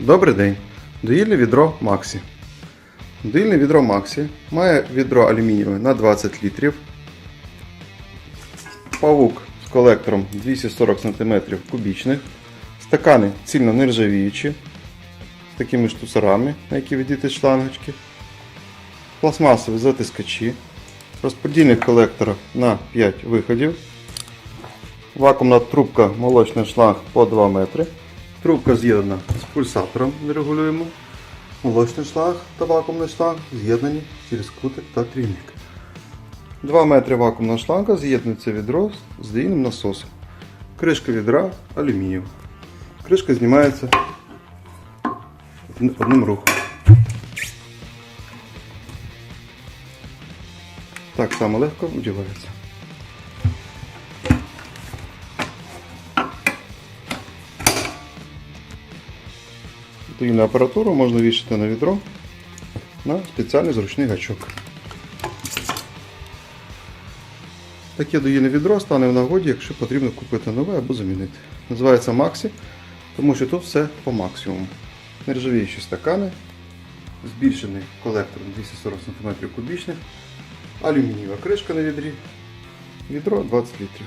Добрий день. Доїльне відро Максі. Доїльне відро Максі має відро алюмінієве на 20 літрів. Павук з колектором 240 см кубічних. Стакани цільно нержавіючі. З такими штуцерами, на які відійти шлангочки. Пластмасові затискачі. Розподільник колектора на 5 виходів. Вакуумна трубка молочний шланг по 2 метри. Трубка з'єднана пульсатором, регулюємо. Молочний шланг та вакуумний шланг з'єднані через кутик та трійник. 2 метри вакуумного шланга з'єднується відро з дійним насосом. Кришка відра алюмінієва. Кришка знімається одним рухом. Так само легко вдівається. Доїльну апаратуру можна вішати на відро на спеціальний зручний гачок. Таке доїльне відро стане в нагоді, якщо потрібно купити нове або замінити. Називається Максі, тому що тут все по максимуму. Нержавіючі стакани, збільшений колектор 240 см кубічних, алюмінієва кришка на відрі, відро 20 літрів.